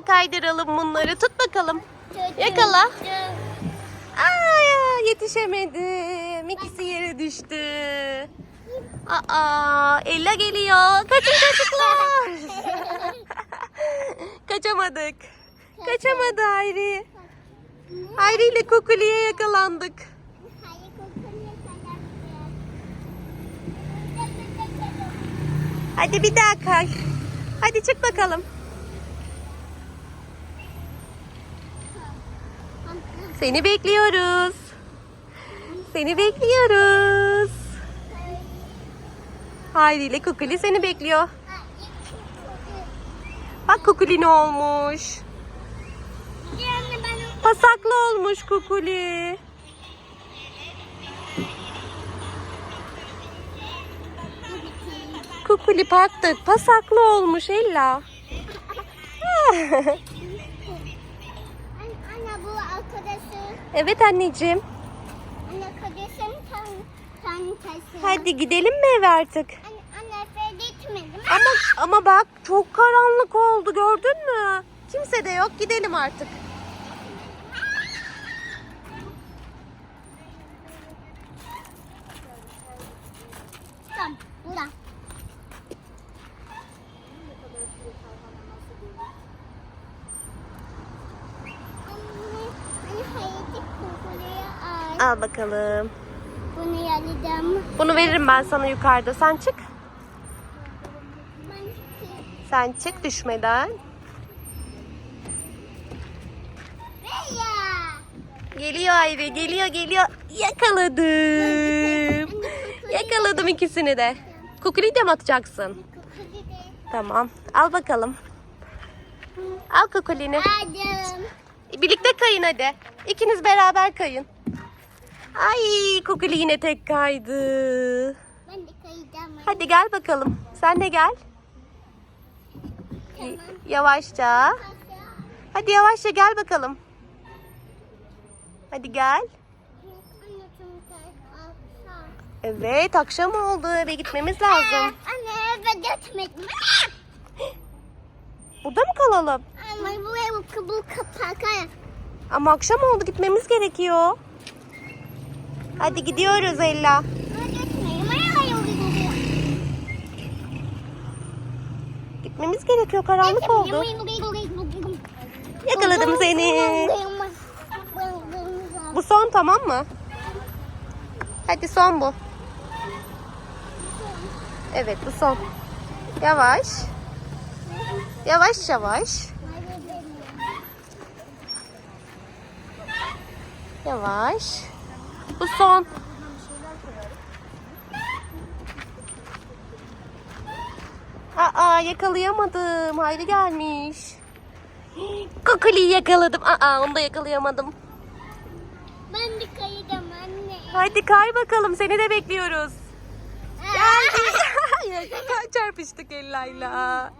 Kaydıralım bunları. Tut bakalım. Yakala. Aa, yetişemedim. İkisi yere düştü. Aa, Ella geliyor. Kaçın çocuklar. Kaçamadık. Kaçamadı Hayri. Hayri ile Kukuli'ye yakalandık. Hadi bir daha kay. Hadi çık bakalım. Seni bekliyoruz. Seni bekliyoruz. Hayri ile Kukuli seni bekliyor. Bak Kukuli ne olmuş. Pasaklı olmuş Kukuli. Kukuli parkta pasaklı olmuş Ella. Anne bu arkadaşı. evet anneciğim. Anne arkadaşın tam tersi. Hadi gidelim mi eve artık? Anne anne eve gitmedim. Ama ama bak çok karanlık oldu gördün mü? Kimse de yok gidelim artık. Tamam. Burada. Anne, anne hayati kokuya ay. Al bakalım. Bunu yalayacağım. Bunu veririm ben sana yukarıda. Sen çık. Sen çık düşmeden. Geliyor Ayri geliyor geliyor. Yakaladım. Yakaladım ikisini de. Kukuli de mi atacaksın? Tamam. Al bakalım. Al kukulini. Birlikte kayın hadi. İkiniz beraber kayın. Ay kukuli yine tek kaydı. Ben de kayacağım. Hadi gel bakalım. Sen de gel. Tamam. Yavaşça. Hadi yavaşça gel bakalım. Hadi gel. Evet akşam oldu eve gitmemiz lazım. Anne eve gitmedim. Burada mı kalalım? Ama bu ev bu kapak. Ama akşam oldu gitmemiz gerekiyor. Hadi gidiyoruz Ella. Gitmemiz gerekiyor karanlık oldu. Yakaladım seni. Bu son tamam mı? Hadi son bu. Evet bu son. Yavaş. Yavaş yavaş. Yavaş. Bu son. Aa yakalayamadım. Hayri gelmiş. Kukuli'yi yakaladım. Aa onu da yakalayamadım. Ben de kayacağım anne. Hadi kay bakalım seni de bekliyoruz. Geldik. Çarpıştık Ella'yla.